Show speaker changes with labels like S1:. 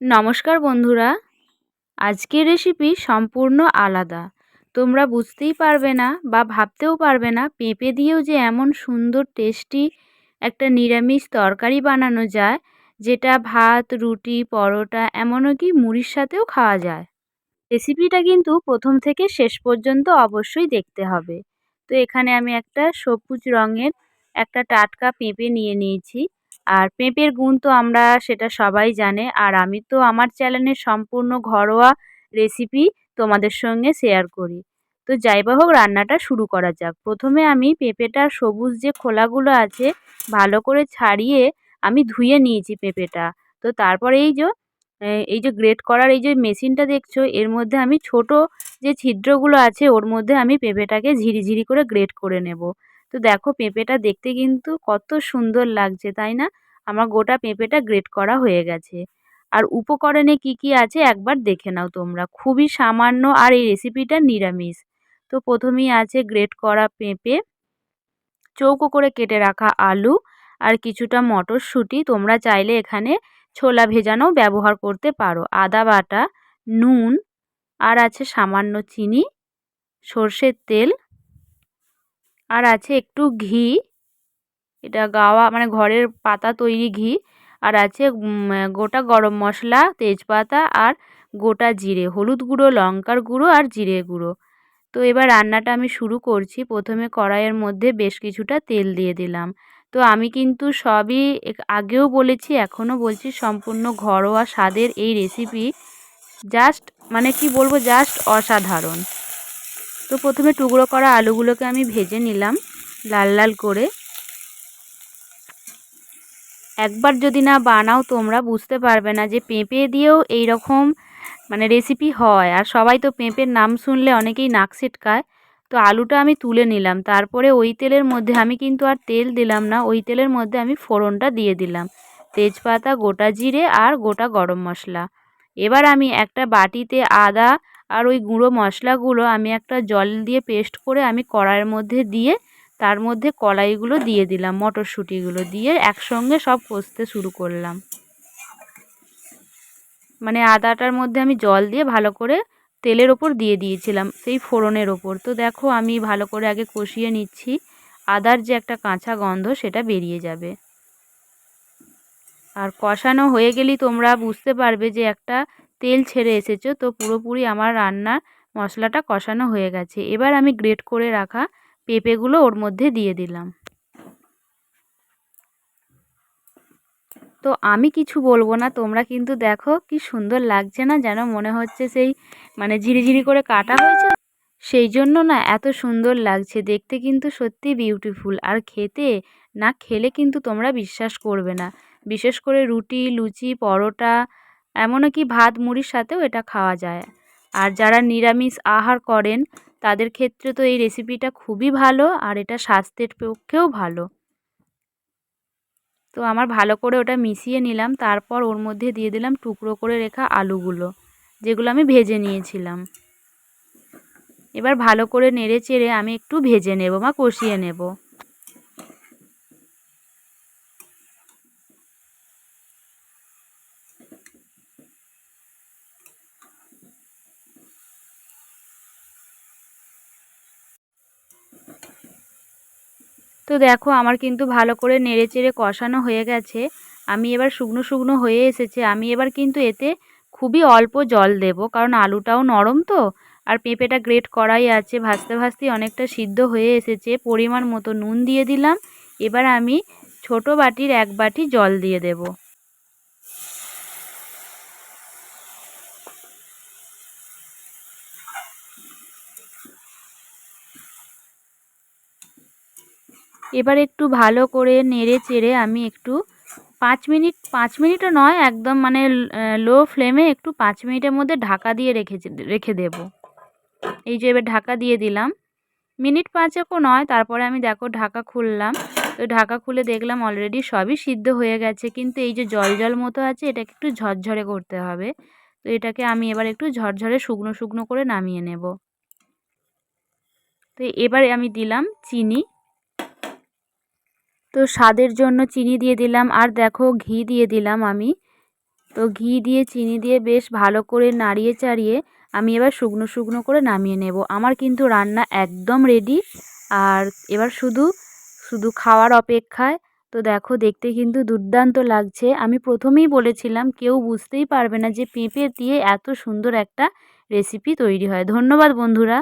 S1: নমস্কার বন্ধুরা। আজকের রেসিপি সম্পূর্ণ আলাদা। তোমরা বুঝতেই পারবে না বা ভাবতেও পারবে না পেঁপে দিয়েও যে এমন সুন্দর টেস্টি একটা নিরামিষ তরকারি বানানো যায়, যেটা ভাত, রুটি, পরোটা, এমনকি মুড়ির সাথেও খাওয়া যায়। রেসিপিটা কিন্তু প্রথম থেকে শেষ পর্যন্ত অবশ্যই দেখতে হবে। তো এখানে আমি একটা সবুজ রঙের একটা টাটকা পেঁপে নিয়ে নিয়েছি। আর পেঁপের গুণ তো আমরা সেটা সবাই জানে। আর আমি তো আমার চ্যানেলে সম্পূর্ণ ঘরোয়া রেসিপি তোমাদের সঙ্গে শেয়ার করি। তো যাই বা হোক, রান্নাটা শুরু করা যাক। প্রথমে আমি পেঁপেটার সবুজ যে খোলাগুলো আছে, ভালো করে ছাড়িয়ে আমি ধুয়ে নিয়েছি পেঁপেটা। তো তারপরে এই যে এই যে গ্রেট করার এই যে মেশিনটা দেখছ, এর মধ্যে আমি ছোট যে ছিদ্রগুলো আছে, ওর মধ্যে আমি পেঁপেটাকে ঝিরিঝিরি করে গ্রেট করে নেব। তো দেখো পেঁপেটা দেখতে কিন্তু কত সুন্দর লাগছে, তাই না? আমার গোটা পেঁপেটা গ্রেট করা হয়ে গেছে। আর উপকরণে কি কি আছে একবার দেখে নাও তোমরা। খুবই সামান্য আর এই রেসিপিটা নিরামিষ। তো প্রথমেই আছে গ্রেট করা পেঁপে, চৌকো করে কেটে রাখা আলু, আর কিছুটা মটরশুঁটি। তোমরা চাইলে এখানে ছোলা ভেজানো ব্যবহার করতে পারো। আদা বাটা, নুন, আর আছে সামান্য চিনি, সর্ষের তেল আর আছে একটু ঘি। এটা গাওয়া মানে ঘরের পাতা তৈরি ঘি। আর আছে গোটা গরম মশলা, তেজপাতা আর গোটা জিরে, হলুদ গুঁড়ো, লঙ্কার গুঁড়ো আর জিরে গুঁড়ো। তো এবার রান্নাটা আমি শুরু করছি। প্রথমে কড়াইয়ের মধ্যে বেশ কিছুটা তেল দিয়ে দিলাম। তো আমি কিন্তু সবই আগেও বলেছি, এখনও বলছি, সম্পূর্ণ ঘরোয়া স্বাদের এই রেসিপি জাস্ট মানে কি বলব জাস্ট অসাধারণ। তো প্রথমে টুকরো করা আলুগুলোকে আমি ভেজে নিলাম লাল লাল করে। একবার যদি না বানাও, তোমরা বুঝতে পারবে না যে পেঁপে দিয়েও এই রকম মানে রেসিপি হয়। আর সবাই তো পেঁপের নাম শুনলে অনেকেই নাক ছিটকায়। তো আলুটা আমি তুলে নিলাম। তারপরে ওই তেলের মধ্যে আমি কিন্তু আর তেল দিলাম না, ওই তেলের মধ্যে আমি ফোড়নটা দিয়ে দিলাম। তেজপাতা, গোটা জিরে আর গোটা গরম মশলা। এবার আমি একটা বাটিতে আদা আর ওই গুঁড়ো মশলাগুলো আমি একটা জল দিয়ে পেস্ট করে আমি কড়াইয়ের মধ্যে দিয়ে তার মধ্যে কলাইগুলো দিয়ে দিলাম, মটরশুঁটিগুলো দিয়ে একসঙ্গে সব কষতে শুরু করলাম। মানে আদাটার মধ্যে আমি জল দিয়ে ভালো করে তেলের ওপর দিয়ে দিয়েছিলাম, সেই ফোড়নের ওপর। তো দেখো আমি ভালো করে আগে কষিয়ে নিচ্ছি, আদার যে একটা কাঁচা গন্ধ সেটা বেরিয়ে যাবে। আর কষানো হয়ে গেলেই তোমরা বুঝতে পারবে যে একটা তেল ছেড়ে এসেছ, তো পুরোপুরি আমার রান্নার মশলাটা কষানো হয়ে গেছে। এবার আমি গ্রেট করে রাখা পেঁপেগুলো ওর মধ্যে দিয়ে দিলাম। তো আমি কিছু বলব না, তোমরা কিন্তু দেখো কি সুন্দর লাগছে না, যেন মনে হচ্ছে সেই মানে ঝিরিঝিরি করে কাটা হয়েছে। সেই জন্য না এত সুন্দর লাগছে, দেখতে কিন্তু সত্যি বিউটিফুল আর খেতে না খেলে কিন্তু তোমরা বিশ্বাস করবে না। বিশেষ করে রুটি, লুচি, পরোটা এমনও কি ভাত মুড়ির সাথেও এটা খাওয়া যায়? আর যারা নিরামিষ আহার করেন, তাদের ক্ষেত্রে তো এই রেসিপিটা খুবই ভালো আর এটা স্বাস্থ্যের পক্ষেও ভালো। তো আমার ভালো করে ওটা মিশিয়ে নিলাম, তারপর ওর মধ্যে দিয়ে দিলাম টুকরো করে রেখা আলুগুলো, যেগুলো আমি ভেজে নিয়েছিলাম। এবার ভালো করে নেড়ে চেড়ে আমি একটু ভেজে নেব বা কষিয়ে নেব। তো দেখো আমার কিন্তু ভালো করে নেড়ে চেড়ে কষানো হয়ে গেছে। আমি এবার শুকনো শুকনো হয়ে এসেছে। আমি এবার কিন্তু এতে খুবই অল্প জল দেব, কারণ আলুটাও নরম তো। আর পেঁপেটা গ্রেট করাই আছে, ভাজতে ভাজতেই অনেকটা সিদ্ধ হয়ে এসেছে। পরিমাণ মতো নুন দিয়ে দিলাম। এবার আমি ছোট বাটির এক বাটি জল দিয়ে দেবো। এবার একটু ভালো করে নেড়ে চেড়ে আমি একটু পাঁচ মিনিট, পাঁচ মিনিটও নয়, একদম মানে লো ফ্লেমে একটু পাঁচ মিনিটের মধ্যে ঢাকা দিয়ে রেখেছি, রেখে দেব। এই যে এবার ঢাকা দিয়ে দিলাম। মিনিট পাঁচেকও নয়, তারপরে আমি দেখো ঢাকা খুললাম। তো ঢাকা খুলে দেখলাম অলরেডি সবই সিদ্ধ হয়ে গেছে, কিন্তু এই যে জল জল মতো আছে, এটাকে একটু ঝরঝরে করতে হবে। তো এটাকে আমি এবার একটু ঝরঝরে শুকনো শুকনো করে নামিয়ে নেব। তো এবারে আমি দিলাম চিনি। তো স্বাদের জন্য চিনি দিয়ে দিলাম। আর দেখো, ঘি দিয়ে দিলাম আমি। তো ঘি দিয়ে, চিনি দিয়ে বেশ ভালো করে নাড়িয়ে চাড়িয়ে আমি এবার শুকনো শুকনো করে নামিয়ে নেব। আমার কিন্তু রান্না একদম রেডি আর এবার শুধু শুধু খাওয়ার অপেক্ষায়। তো দেখো, দেখতে কিন্তু দুর্দান্ত লাগছে। আমি প্রথমেই বলেছিলাম, কেউ বুঝতেই পারবে না যে পেঁপে দিয়ে এত সুন্দর একটা রেসিপি তৈরি হয়। ধন্যবাদ বন্ধুরা।